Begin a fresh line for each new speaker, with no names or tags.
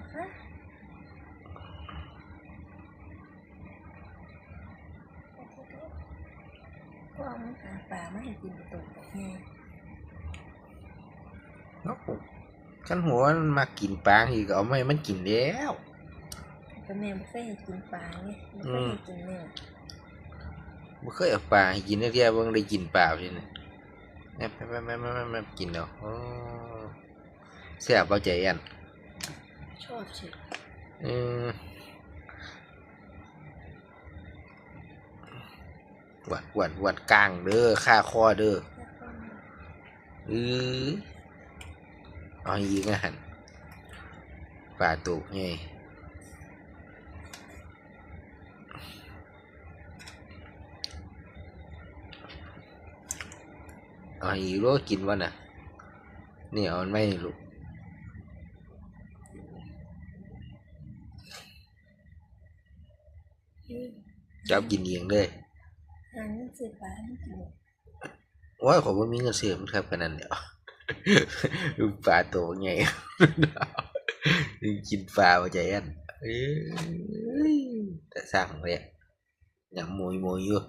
รอคะก็เอามาหาปลามาให้กินตกแบบนี้
เนาะขันหัวมันมากินปลาอีกก็เอาไม่มันกินแล้ว
ก็แม่ไม่เคยให้กินปลาไงไม่เคยให้กินเนื้อ
บ่เคยเอาปลาให้กินเที่ยเบิ่งได้กินปลาพี่นี่แม่แม่แม่แม่แม่แม่กินแล้วอ๋อแซ่บเอาใจอัน
ช อบชิ
เออหวัดหวัดหวัดกลางเด้อค่าคอเด้อเออเอาอีกอะหันปลาตุกไงเอาอีกรู้กินวะน่ะนี่เอาไม่ลูก จับกินเองเลย
หาเงินซื้อปลาไม่กินหรอก
โอ้ยขอยบ่มีเงินเสียมันครับขนาดเดียวดูปลาโตไงกินปลาว่าใจอันเอ้ยแต่สร้างเลยอย่างมวยมวยอยู่